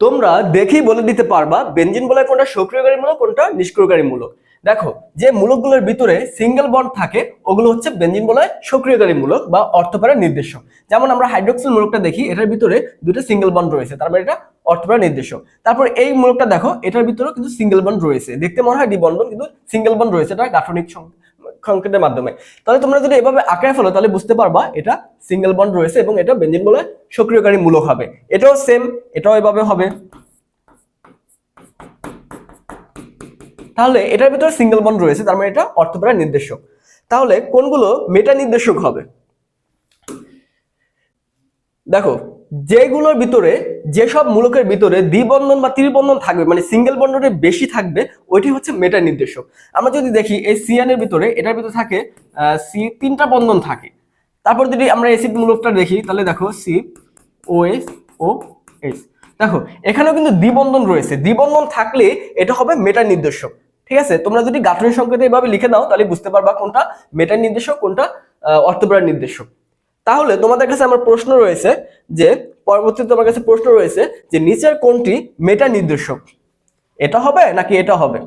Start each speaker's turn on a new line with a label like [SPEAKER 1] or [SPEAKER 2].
[SPEAKER 1] তোমরা দেখেই বলে দিতে পারবা বেঞ্জিন বলয় কোনটা সক্রিয়কারী মূলক, কোনটা নিষ্ক্রিয়কারী মূলক। দেখো, যে মূলকগুলোর ভিতরে সিঙ্গেল বন্ড থাকে, ওগুলো হচ্ছে বেঞ্জিন বলয় সক্রিয়কারী মূলক বা অর্থপারের নির্দেশক। যেমন আমরা হাইড্রোক্সিল মূলকটা দেখি, এটার ভিতরে দুটো সিঙ্গেল বন্ড রয়েছে, তার মানে এটা অর্থপারের নির্দেশক। তারপর এই মূলকটা দেখো, এটার ভিতরেও কিন্তু সিঙ্গেল বন্ড রয়েছে। দেখতে মনে হয় দ্বিবন্ধন কিন্তু সিঙ্গেল বন্ড রয়েছে, এটা গাঠনিক সং- সংকেতের মাধ্যমে। তাহলে তোমরা যদি এভাবে আঁকায় ফেলো, তাহলে বুঝতে পারবা এটা সিঙ্গেল বন্ড রয়েছে এবং এটা বেঞ্জিন বলে সক্রিয়কারী মূলক হবে। এটাও সেম এটাও এভাবে হবে। তাহলে এটার ভিতরে সিঙ্গেল বন্ড রয়েছে, তার মানে এটা অর্থপরায় নির্দেশক। তাহলে কোনগুলো মেটা নির্দেশক হবে? দেখো যেগুলোর ভিতরে যেসব মূলকের ভিতরে দ্বিবন্ধন বা ত্রিবন্ধন থাকবে মানে সিঙ্গেল বন্ডনের বেশি থাকবে, ওইটি হচ্ছে মেটা নির্দেশক। আমরা যদি দেখি এই সিয়ানের ভিতরে, এটার ভিতরে থাকে সি তিনটা বন্ধন থাকে। তারপর যদি আমরা এসিড মূলকটা দেখি, তাহলে দেখো C O S O S দেখো, এখানেও কিন্তু দ্বিবন্ধন রয়েছে। দ্বিবন্ধন থাকলে এটা হবে মেটা নির্দেশক। ঠিক আছে? তোমরা যদি গাঠনিক সংকেত এভাবে লিখে দাও, তাহলে বুঝতে পারবা কোনটা মেটা নির্দেশক, কোনটা অর্থপ্রায় নির্দেশক। তাহলে তোমাদের কাছে আমার প্রশ্ন রয়েছে যে পরবর্তীতে তোমার কাছে প্রশ্ন রয়েছে যে নিচের কোনটি মেটা নির্দেশক এটা হবে নাকি এটা হবে?